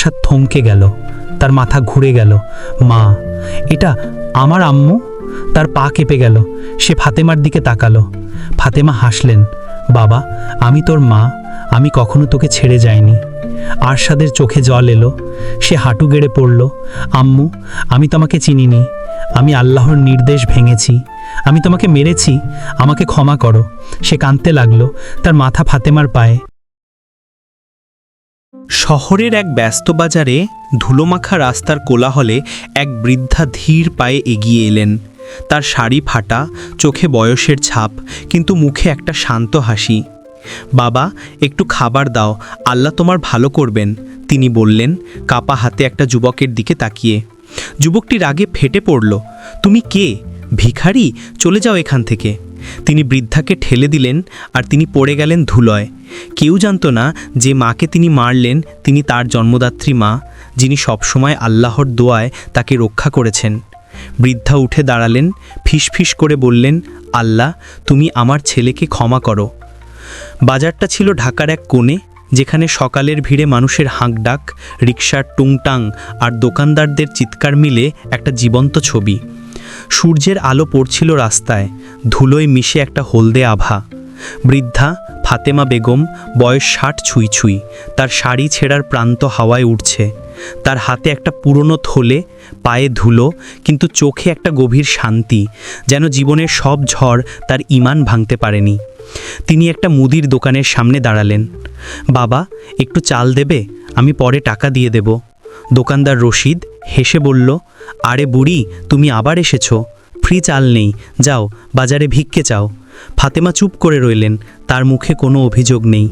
আরশাদ থমকে গেল। তার মাথা ঘুরে গেল। মা, এটা আমার আম্মু? তার পা কেঁপে গেল। সে ফাতেমার দিকে তাকালো। ফাতেমা হাসলেন, বাবা, আমি তোর মা। আমি কখনো তোকে ছেড়ে যাইনি। আরশাদের চোখে জল এলো। সে হাঁটু গেড়ে পড়ল। আম্মু, আমি তোমাকে চিনিনি। আমি আল্লাহর নির্দেশ ভেঙেছি। আমি তোমাকে মেরেছি। আমাকে ক্ষমা করো। সে কাঁদতে লাগল। তার মাথা ফাতেমার পায়ে। শহরের এক ব্যস্ত বাজারে ধুলোমাখা রাস্তার কোলাহলে এক বৃদ্ধা ধীর পায়ে এগিয়ে এলেন। তার শাড়ি ফাটা, চোখে বয়সের ছাপ, কিন্তু মুখে একটা শান্ত হাসি। বাবা, একটু খাবার দাও, আল্লাহ তোমার ভালো করবেন। তিনি বললেন, কাপা হাতে একটা যুবকের দিকে তাকিয়ে। যুবকটি রাগে ফেটে পড়ল, তুমি কে? ভিখারি? চলে যাও এখান থেকে। তিনি বৃদ্ধাকে ঠেলে দিলেন আর তিনি পড়ে গেলেন ধুলয়। কেউ জানত না যে মাকে তিনি মারলেন, তিনি তার জন্মদাত্রী মা, যিনি সবসময় আল্লাহর দোয়ায় তাকে রক্ষা করেছেন। বৃদ্ধা উঠে দাঁড়ালেন, ফিসফিস করে বললেন, আল্লাহ, তুমি আমার ছেলেকে ক্ষমা করো। বাজারটা ছিল ঢাকার এক কোণে, যেখানে সকালের ভিড়ে মানুষের হাঁকডাক, রিকশার টুংটাং আর দোকানদারদের চিৎকার মিলে একটা জীবন্ত ছবি। সূর্যের আলো পড়ছিল রাস্তায়, ধুলোয় মিশে একটা হলদে আভা। বৃদ্ধা ফাতেমা বেগম, বয়স ষাট ছুঁই ছুঁই, তার শাড়ি ছেঁড়ার প্রান্ত হাওয়ায় উঠছে তার হাতে একটা পুরনো থলে, পায়ে ধুলো, কিন্তু চোখে একটা গভীর শান্তি, যেন জীবনের সব ঝড় তার ইমান ভাঙতে পারেনি। তিনি একটা মুদির দোকানের সামনে দাঁড়ালেন। বাবা, একটু চাল দেবে? আমি পরে টাকা দিয়ে দেব। দোকানদার রশিদ হেসে বলল, আরে বুড়ি, তুমি আবার এসেছ। ফ্রি চাল নেই। যাও, বাজারে ভিক্ষে চাও। ফাতেমা চুপ করে রইলেন। তার মুখে কোনো অভিযোগ নেই।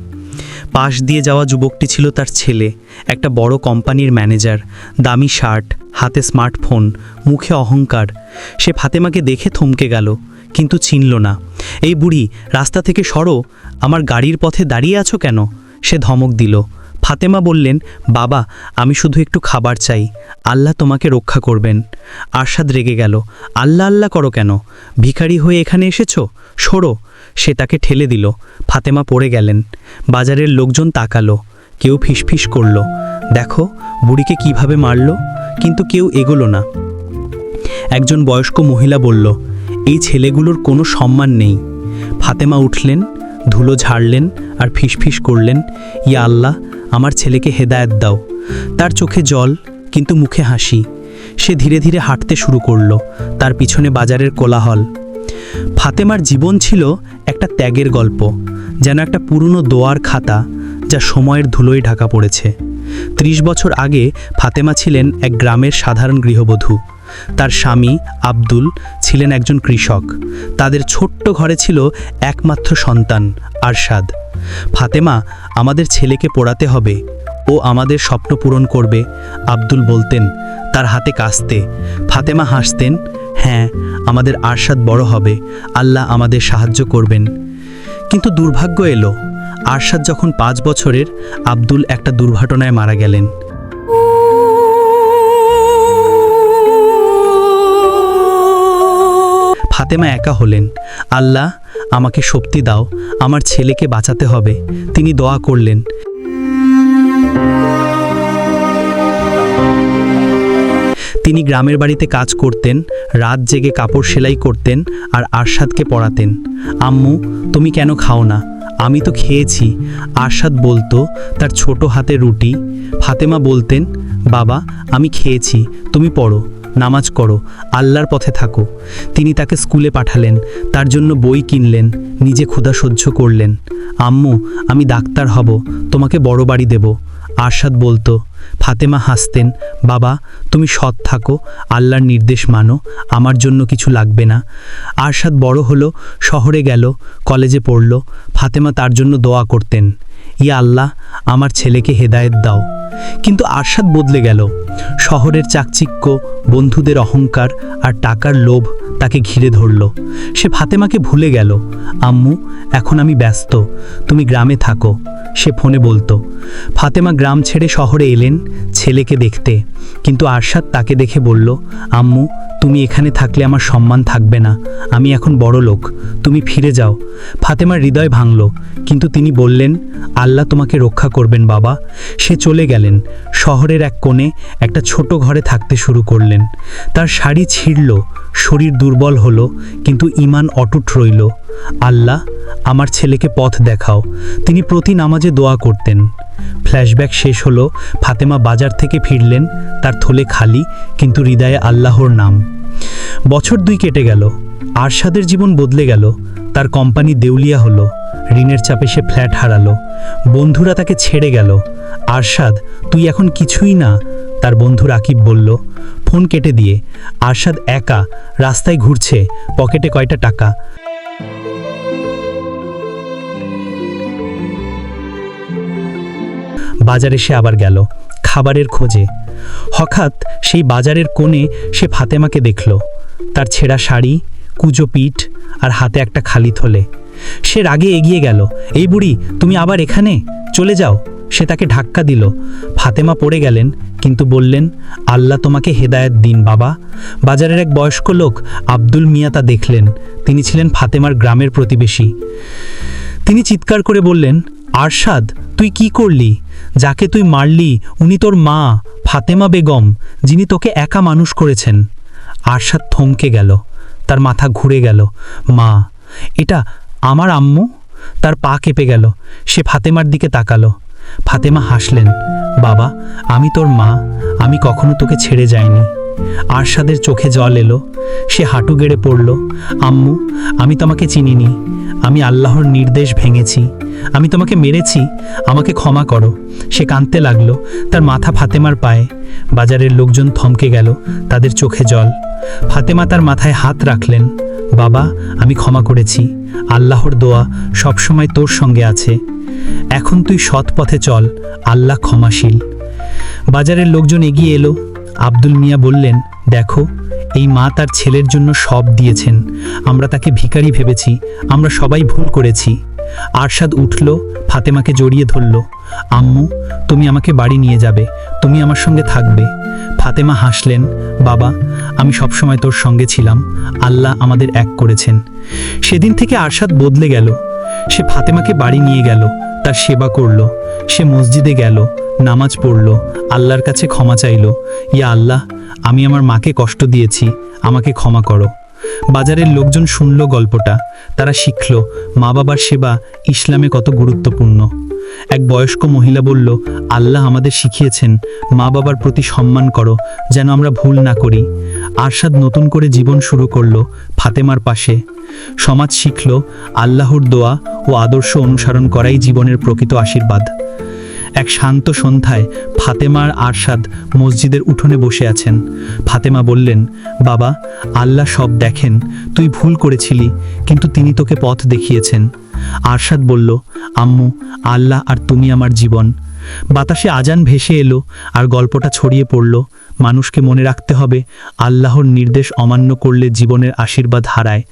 পাশ দিয়ে যাওয়া যুবকটি ছিল তার ছেলে, একটা বড় কোম্পানির ম্যানেজার। দামি শার্ট, হাতে স্মার্টফোন, মুখে অহংকার। সে ফাতেমাকে দেখে থমকে গেল, কিন্তু চিনল না। এই বুড়ি, রাস্তা থেকে সরো। আমার গাড়ির পথে দাঁড়িয়ে আছো কেন? সে ধমক দিল। ফাতেমা বললেন, বাবা, আমি শুধু একটু খাবার চাই। আল্লাহ তোমাকে রক্ষা করবেন। আরশাদ রেগে গেল, আল্লাহ আল্লাহ করো কেন? ভিখারি হয়ে এখানে এসেছ? সরো। সে তাকে ঠেলে দিল। ফাতেমা পড়ে গেলেন। বাজারের লোকজন তাকালো। কেউ ফিসফিস করল, দেখো, বুড়িকে কীভাবে মারলো? কিন্তু কেউ এগোলো না। একজন বয়স্ক মহিলা বলল, এই ছেলেগুলোর কোনো সম্মান নেই। ফাতেমা উঠলেন, ধুলো ঝাড়লেন আর ফিসফিস করলেন, ইয়া আল্লাহ আমার ছেলেকে হেদায়ত দাও। তার চোখে জল, কিন্তু মুখে হাসি। সে ধীরে ধীরে হাঁটতে শুরু করল, তার পিছনে বাজারের কোলাহল। ফাতেমার জীবন ছিল একটা ত্যাগের গল্প, যেন একটা পুরনো দোয়ার খাতা যা সময়ের ধুলোয় ঢাকা পড়েছে। ত্রিশ বছর আগে ফাতেমা ছিলেন এক গ্রামের সাধারণ গৃহবধূ। তার স্বামী আব্দুল ছিলেন একজন কৃষক। তাদের ছোট্ট ঘরে ছিল একমাত্র সন্তান আরশাদ। ফাতেমা, আমাদের ছেলেকে পড়াতে হবে। ও আমাদের স্বপ্ন পূরণ করবে, আব্দুল বলতেন, তার হাতে কাস্তে। ফাতেমা হাসতেন হ্যাঁ আমাদের আরশাদ বড় হবে, আল্লাহ আমাদের সাহায্য করবেন। কিন্তু দুর্ভাগ্য এলো। আরশাদ যখন পাঁচ বছরের, আব্দুল একটা দুর্ঘটনায় মারা গেলেন। ফাতেমা একা হলেন। আল্লাহ আমাকে শক্তি দাও, আমার ছেলেকে বাঁচাতে হবে, তিনি দোয়া করলেন। তিনি গ্রামের বাড়িতে কাজ করতেন, রাত জেগে কাপড় সেলাই করতেন আর আরশাদকে পড়াতেন। আম্মু, তুমি কেন খাও না? আমি তো খেয়েছি। আরশাদ বলতো, তার ছোট হাতে রুটি। ফাতেমা বলতেন, বাবা, আমি খেয়েছি, তুমি পড়ো। নামাজ করো, আল্লাহর পথে থাকো। তিনি তাকে স্কুলে পাঠালেন, তার জন্য বই কিনলেন, নিজে ক্ষুধা সহ্য করলেন। আম্মু, আমি ডাক্তার হব, তোমাকে বড় বাড়ি দেব। আরশাদ বলতো, ফাতেমা হাসতেন, বাবা, তুমি সৎ থাকো, আল্লাহর নির্দেশ মানো, আমার জন্য কিছু লাগবে না। আরশাদ বড় হলো, শহরে গেল, কলেজে পড়ল, ফাতেমা তার জন্য দোয়া করতেন, ইয়া আল্লাহ, আমার ছেলেকে হেদায়েত দাও। কিন্তু আরশাদ বদলে গেল। শহরের চাকচিক্য বন্ধুদের অহংকার আর টাকার লোভ তাকে ঘিরে ধরল। সে ফাতেমাকে ভুলে গেল। আম্মু, এখন আমি ব্যস্ত। তুমি গ্রামে থাকো, সে ফোনে বলতো। ফাতেমা গ্রাম ছেড়ে শহরে এলেন ছেলেকে দেখতে। কিন্তু আরশাদ তাকে দেখে বলল, আম্মু, তুমি এখানে থাকলে আমার সম্মান থাকবে না। আমি এখন বড় লোক। তুমি ফিরে যাও। ফাতেমার হৃদয় ভাঙল। কিন্তু তিনি বললেন, আল্লাহ তোমাকে রক্ষা করবেন বাবা। সে চলে গেলেন। শহরের এক কোণে একটা ছোট ঘরে থাকতে শুরু করলেন। তার শাড়ি ছিঁড়ল, শরীর দুর্বল হলো, কিন্তু ইমান অটুট রইল। আল্লাহ, আমার ছেলেকে পথ দেখাও। তিনি প্রতি নামাজে দোয়া করতেন। ফ্ল্যাশব্যাক শেষ হলো, ফাতেমা বাজার থেকে ফিরলেন, তার থলে খালি, কিন্তু হৃদয়ে আল্লাহর নাম। বছর দুই কেটে গেল, আরশাদের জীবন বদলে গেল তার কোম্পানি দেউলিয়া হলো, ঋণের চাপে সে ফ্ল্যাট হারালো, বন্ধুরা তাকে ছেড়ে গেল। আরশাদ, তুই এখন কিছুই না? তার বন্ধু রাকিব বলল। ফোন কেটে দিয়ে, আরশাদ একা, রাস্তায় ঘুরছে, পকেটে কয়টা টাকা? বাজারে সে আবার গেল, খাবারের খোঁজে। হঠাৎ সেই বাজারের কোণে সে ফাতেমাকে দেখল। তার ছেঁড়া শাড়ি, কুজো পিঠ আর হাতে একটা খালি থলে। সে রাগে এগিয়ে গেল। এই বুড়ি, তুমি আবার এখানে? চলে যাও। সে তাকে ধাক্কা দিল। ফাতেমা পড়ে গেলেন, কিন্তু বললেন, আল্লাহ তোমাকে হেদায়েত দিন, বাবা। বাজারের এক বয়স্ক লোক আব্দুল মিয়া তা দেখলেন। তিনি ছিলেন ফাতেমার গ্রামের প্রতিবেশী। তিনি চিৎকার করে বললেন, আরশাদ, তুই কি করলি? যাকে তুই মারলি, উনি তোর মা, ফাতেমা বেগম, যিনি তোকে একা মানুষ করেছেন। আরশাদ থমকে গেল। তার মাথা ঘুরে গেল। মা, এটা আমার আম্মু? তার পা কেঁপে গেল। সে ফাতেমার দিকে তাকালো। ফাতেমা হাসলেন, বাবা, আমি তোর মা, আমি কখনো তোকে ছেড়ে যাইনি। আরশাদের চোখে জল এলো। সে হাঁটু গেড়ে পড়ল, আম্মু, আমি তোমাকে চিনিনি। আমি আল্লাহর নির্দেশ ভেঙেছি। আমি তোমাকে মেরেছি, আমাকে ক্ষমা করো। সে কাঁদতে লাগল, তার মাথা ফাতেমার পায়ে। বাজারের লোকজন থমকে গেল, তাদের চোখে জল। ফাতেমা তার মাথায় হাত রাখলেন, বাবা, আমি ক্ষমা করেছি, আল্লাহর দোয়া সবসময় তোর সঙ্গে আছে। এখন তুই সৎ পথে চল, আল্লাহ ক্ষমাশীল। বাজারের লোকজন এগিয়ে এলো। আব্দুল মিয়া বললেন, দেখো এই মা তার ছেলের জন্য সব দিয়েছেন। আমরা তাকে ভিখারি ভেবেছি, আমরা সবাই ভুল করেছি। আরশাদ উঠল, ফাতেমাকে জড়িয়ে ধরল। আম্মু, তুমি আমাকে বাড়ি নিয়ে যাবে, তুমি আমার সঙ্গে থাকবে। ফাতেমা হাসলেন, বাবা, আমি সবসময় তোর সঙ্গে ছিলাম, আল্লাহ আমাদের এক করেছেন। সেদিন থেকে আরশাদ বদলে গেল। সে ফাতেমাকে বাড়ি নিয়ে গেল, তার সেবা করল। সে মসজিদে গেল নামাজ পড়ল, আল্লাহর কাছে ক্ষমা চাইল, ইয়া আল্লাহ, আমি আমার মাকে কষ্ট দিয়েছি, আমাকে ক্ষমা করো। বাজারের লোকজন শুনল গল্পটা, তারা শিখল, মা বাবার সেবা ইসলামে কত গুরুত্বপূর্ণ। এক বয়স্ক মহিলা বলল, আল্লাহ আমাদের শিখিয়েছেন, মা বাবার প্রতি সম্মান করো, যেন আমরা ভুল না করি। আরশাদ নতুন করে জীবন শুরু করল ফাতেমার পাশে। সমাজ শিখল, আল্লাহর দোয়া ও আদর্শ অনুসরণ করাই জীবনের প্রকৃত আশীর্বাদ। এক শান্ত সন্ধ্যায় ফাতেমার আরশাদ মসজিদের উঠোনে বসে আছেন। ফাতেমা বললেন, বাবা, আল্লাহ সব দেখেন, তুই ভুল করেছিলি, কিন্তু তিনি তোকে পথ দেখিয়েছেন। আরশাদ বলল, আম্মু, আল্লাহ আর তুমি আমার জীবন। বাতাসে আজান ভেসে এলো আর গল্পটা ছড়িয়ে পড়ল। মানুষকে মনে রাখতে হবে, আল্লাহর নির্দেশ অমান্য করলে জীবনের আশীর্বাদ হারায়।